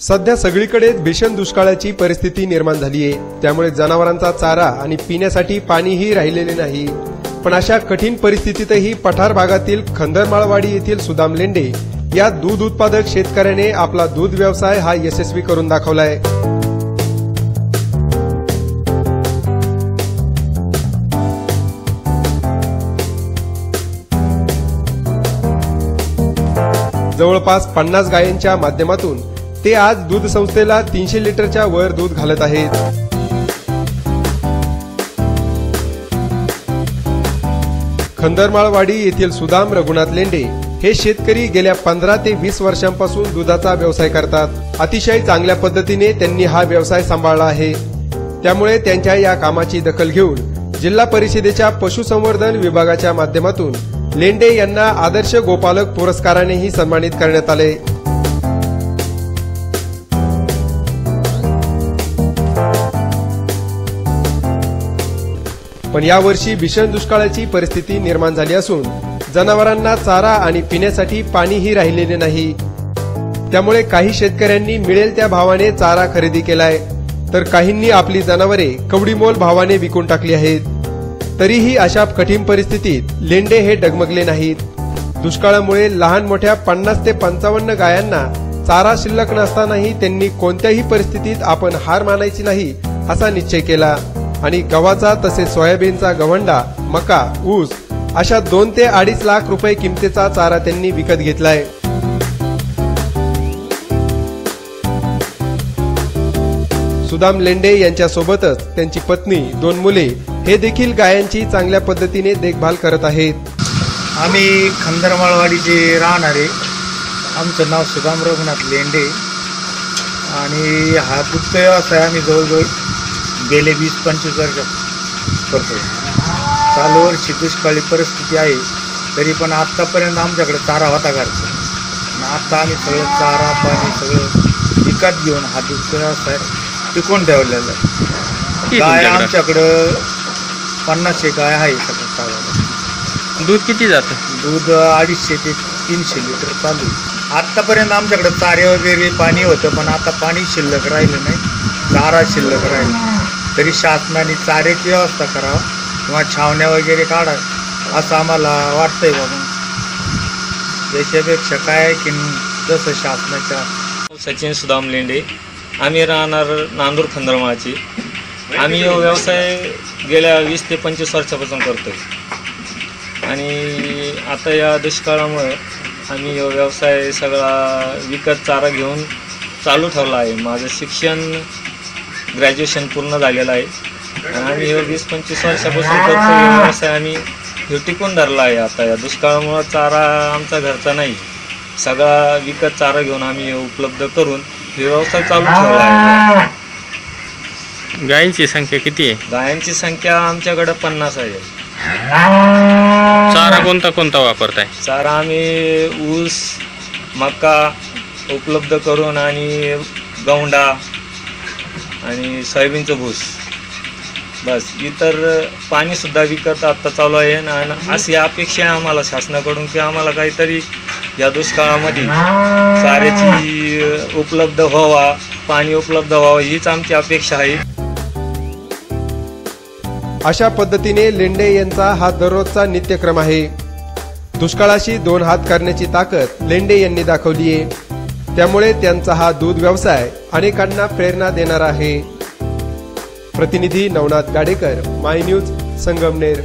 सध्या सगळीकडेच भीषण दुष्काळाची परिस्थिती निर्माण झाली आहे त्यामुळे जनावरांचा चारा आणि पिण्यासाठी पाणीही राहिलेले नाही. पण अशा कठीण परिस्थितीतही पठार भागातील खंदरमाळवाडी येथील सुदाम लेंडे या दूध उत्पादक शेतकऱ्याने आपला दूध व्यवसाय हा यशस्वी करून दाखवलाय. जवळपास पन्नास गायींच्या माध्यमातून ते आज दूध संस्थेला तीनशे लिटरच्या वर दूध घालत आहेत. खंदरमाळवाडी येथील सुदाम रघुनाथ लेंडे हे शेतकरी गेल्या पंधरा ते वीस वर्षांपासून दुधाचा व्यवसाय करतात. अतिशय चांगल्या पद्धतीने त्यांनी हा व्यवसाय सांभाळला आहे. त्यामुळे त्यांच्या या कामाची दखल घेऊन जिल्हा परिषदेच्या पशुसंवर्धन विभागाच्या माध्यमातून लेंडे यांना आदर्श गोपालक पुरस्कारानेही सन्मानित करण्यात आले. पण यावर्षी भीषण दुष्काळाची परिस्थिती निर्माण झाली असून जनावरांना चारा आणि पिण्यासाठी पाणीही राहिलेले नाही. त्यामुळे काही शेतकऱ्यांनी मिळेल त्या भावाने चारा खरेदी केलाय. तर काहींनी आपली जनावरे कवडीमोल भावाने विकून टाकली आहेत. तरीही अशा कठीण परिस्थितीत लेंडे हे डगमगले नाहीत. दुष्काळामुळे लहान मोठ्या पन्नास ते पंचावन्न गायांना चारा शिल्लक नसतानाही त्यांनी कोणत्याही परिस्थितीत आपण हार मानायची नाही असा निश्चय केला. आणि गव्हाचा तसेच सोयाबीनचा गवंडा मका ऊस अशा दोन ते अडीच लाख रुपये किमतीचा चारा त्यांनी विकत घेतलाय. सुदाम लेंडे यांच्या सोबतच त्यांची पत्नी दोन मुले हे देखील गायांची चांगल्या पद्धतीने देखभाल करत आहेत. आम्ही खंदरमाळवाडीचे राहणारे. आमचं नाव सुदाम रघुनाथ लेंडे. आणि हा दुग्ध व्यवसाय आम्ही जवळजवळ गेले वीस पंचवीस वर्ष करतो चालू वर्षी दुष्काळी परिस्थिती आहे तरी पण आत्तापर्यंत आमच्याकडे चारा होता घरचा. आणि आत्ता आम्ही सगळं चारा पाणी सगळं विकत घेऊन हा व्यवसाय टिकून ठेवलेला आहे. गाय? आमच्याकडं पन्नासशे गाय आहे सगळं चालू दूध किती जातं? दूध अडीचशे ते तीनशे लिटर चालू आहे. आत्तापर्यंत आमच्याकडे चारे वगैरे पाणी होतं पण आता पाणी शिल्लक राहिलं नाही. चारा शिल्लक राहिलं. तरी शासनाने चाऱ्याची व्यवस्था करावं किंवा छावण्या वगैरे काढा असं आम्हाला वाटतंय बाबा. याच्यापेक्षा काय आहे की जसं शासनाच्या. सचिन सुदाम लेंडे. आम्ही राहणार नांदूर खंदरमाचे आम्ही व्यवसाय गेल्या वीस ते पंचवीस वर्षापासून करतो आणि आता या दुष्काळामुळे आम्ही व्यवसाय सगळा विकत चारा घेऊन चालू ठेवला आहे. माझं शिक्षण ग्रॅज्युएशन पूर्ण झालेलं आहे. आणि आम्ही हे वीस पंचवीस वर्षापासून करतो हा व्यवसाय आम्ही हे टिकून धरला आहे आता. या दुष्काळामुळं चारा आमचा घरचा नाही. सगळा विकत चारा घेऊन आम्ही उपलब्ध करून हे व्यवसाय चालू ठेवला आहे. गायींची संख्या किती आहे? गायांची संख्या आमच्याकडे पन्नास आहे. चारा कोणता कोणता वापरताय? चारा आम्ही ऊस मका उपलब्ध करून आणि गौंडा आणि सोयाबीनचं भूस. बस इतर पाणीसुद्धा विकत आत्ता चालू आहे आणि अशी अपेक्षा आहे आम्हाला शासनाकडून की आम्हाला काहीतरी या दुष्काळामध्ये चाऱ्याची उपलब्ध व्हावा पाणी उपलब्ध व्हावं हीच आमची अपेक्षा आहे. अशा पद्धतीने लेंडे यांचा हा दररोजचा नित्यक्रम आहे. दुष्काळाशी दोन हात करण्याची ताकद लेंडे यांनी दाखवली आहे त्यामुळे त्यांचा हा दूध व्यवसाय अनेकांना प्रेरणा देणार आहे. प्रतिनिधी नवनाथ गाडेकर माय न्यूज संगमनेर.